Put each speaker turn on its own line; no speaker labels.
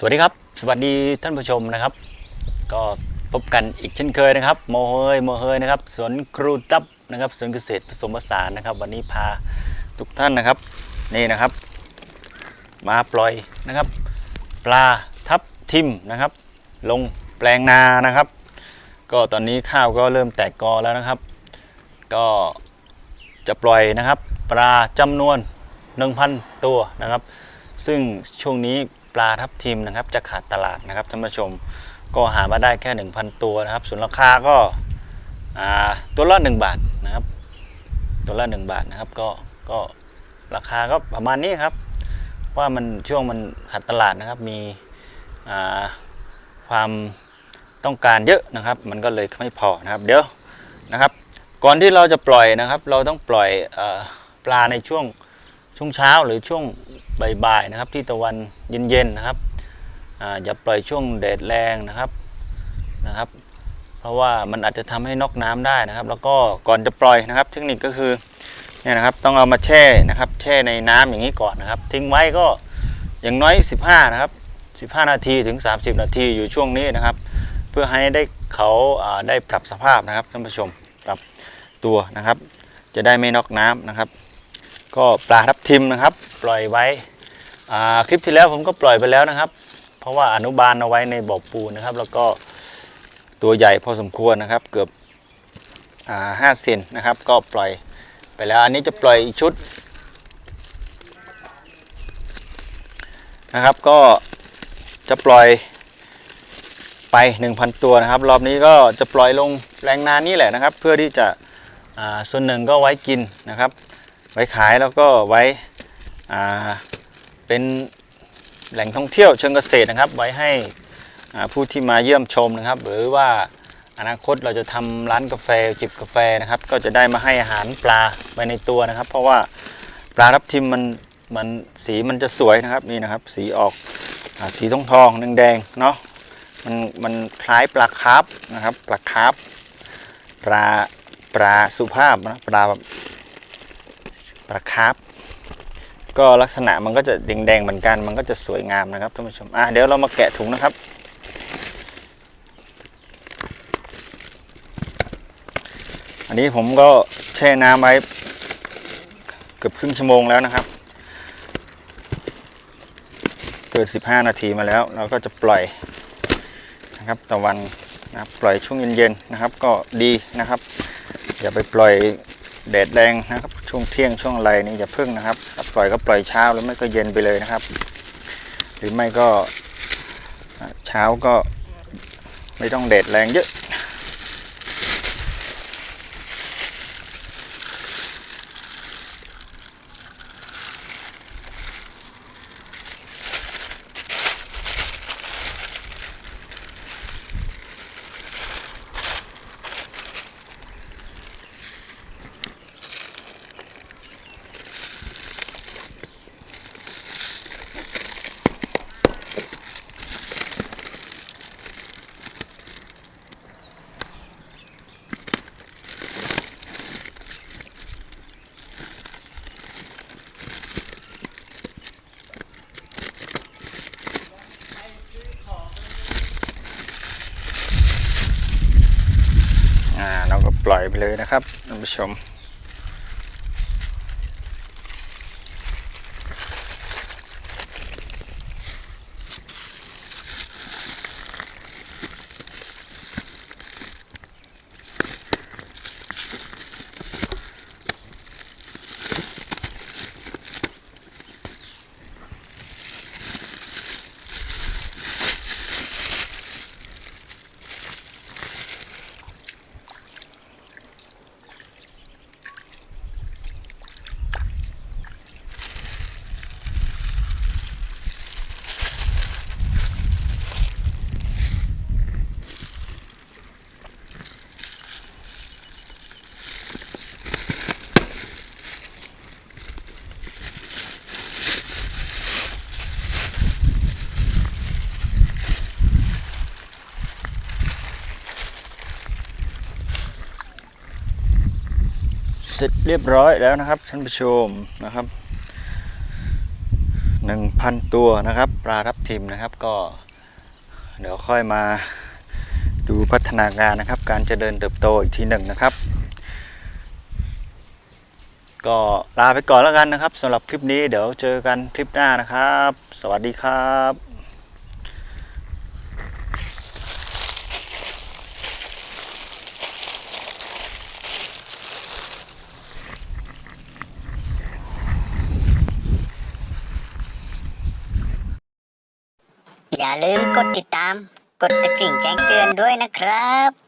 สวัสดีครับ สวัสดีท่านผู้ชมนะครับ ก็พบกันอีกเช่นเคยนะครับ โมเฮยโมเฮยนะครับสวนครูตับนะครับสวนเกษตรผสมผสานนะครับ วันนี้พาทุกท่านนะครับนี่นะครับ มาปล่อยนะครับ ปลาทับทิมนะครับ ลงแปลงนานะครับ ก็ตอนนี้ข้าวก็เริ่มแตกกอแล้วนะครับ ก็จะปล่อยนะครับ ปลาจำนวน 1,000 ตัวนะครับ ซึ่งช่วงนี้ ปลาทับทิมนะครับ จะขาดตลาดนะครับท่านผู้ชมก็หามาได้แค่ 1,000 ตัวนะครับ ส่วนราคาก็าตัวละ 1 บาทนะครับ ตัวละ 1 บาทนะครับก็ก็ราคาก็ประมาณนี้ครับ ว่ามันช่วงมันขาดตลาดนะครับ มีความต้องการเยอะนะครับ มันก็เลยไม่พอนะครับ เดี๋ยวนะครับ ก่อนที่เราจะปล่อยนะครับ เราต้องปล่อยอปลาในช่วง ช่วงเช้าหรือช่วงบ่ายๆนะครับ ที่ตะวันเย็นๆนะครับออย่าปล่อยช่วงแดดแรงนะครับนะครับ เพราะว่ามันอาจจะทำให้นอกน้ำได้นะครับ แล้วก็ก่อนจะปล่อยนะครับ เทคนิคก็คือเนี่ยนะครับต้องเอามาแช่นะครับ แช่ในน้ำอย่างนี้ก่อนนะครับ ทิ้งไว้ก็อย่างน้อย 15 นะครับ 15 นาทีถึง 30 นาทีอยู่ช่วงนี้นะครับ เพื่อให้ได้เขาาได้ปรับสภาพนะครับท่านผู้ชมปรับตัวนะครับ จะได้ไม่นอกน้ำนะครับ ก็ปลาทับทิมนะครับ ปล่อยไว้คลิปที่แล้วผมก็ปล่อยไปแล้วนะครับ เพราะว่าอนุบาลเอาไว้ในบ่อปูนะครับ แล้วก็ตัวใหญ่พอสมควรนะครับ เกือบห้าเซนนะครับ ก็ปล่อยไปแล้ว อันนี้จะปล่อยอีกชุดนะครับ ก็จะปล่อยไป 1,000 ตัวนะครับ รอบนี้ก็จะปล่อยลงแรงนานี่แหละนะครับ เพื่อที่จะส่วนหนึ่งก็ไว้กินนะครับ ว้ขายแล้วก็ไว้เป็นแหล่งท่องเที่ยวเชิงเกษตรนะครับ ไว้ให้ผู้ที่มาเยี่ยมชมนะครับ หรือว่าอนาคตเราจะทำร้านกาแฟจิบกาแฟนะครับ ก็จะได้มาให้อาหารปลาไปในตัวนะครับ เพราะว่าปลาทับทิมมันมันสีมันจะสวยนะครับนี่นะครับ สีออกอสีทองทองๆแดงๆเนาะมันมันคล้ายปลาคาร์ฟนะครับปลาคาร์ฟปลาปลาสุภาพนะปลาแบบ ปลาคาร์ฟก็ลักษณะมันก็จะแดงๆเหมือนกัน มันก็จะสวยงามนะครับท่านผู้ชมอะเดี๋ยวเรามาแกะถุงนะครับ อันนี้ผมก็แช่น้ำไว้เกือบครึ่งชั่วโมงแล้วนะครับ เกิด 15 นาทีมาแล้ว เราก็จะปล่อยนะครับตะวันนะครับปล่อยช่วงเย็นๆนะครับ ก็ดีนะครับ อย่าไปปล่อย แดดแรงนะครับ ช่วงเที่ยงช่วงอะไรนี่อย่าพึ่งนะครับ ปล่อยก็ปล่อยเช้าแล้วไม่ก็เย็นไปเลยนะครับ หรือไม่ก็เช้าก็ไม่ต้องแดดแรงเยอะ ปล่อยไปเลยนะครับท่านผู้ชม เสร็จเรียบร้อยแล้วนะครับท่านผู้ชมนะครับหนึ่งพันตัวนะครับปลารับทิมนะครับก็ เดี๋ยวค่อยมาดูพัฒนาการนะครับ การจะเจริญเติบโตอีกทีหนึ่งนะครับ ก็ลาไปก่อนแล้วกันนะครับสำหรับคลิปนี้เดี๋ยวเจอกันคลิปหน้านะครับ สวัสดีครับ
อย่าลืมกดติดตาม กดตะกิ่งแจ้งเตือนด้วยนะครับ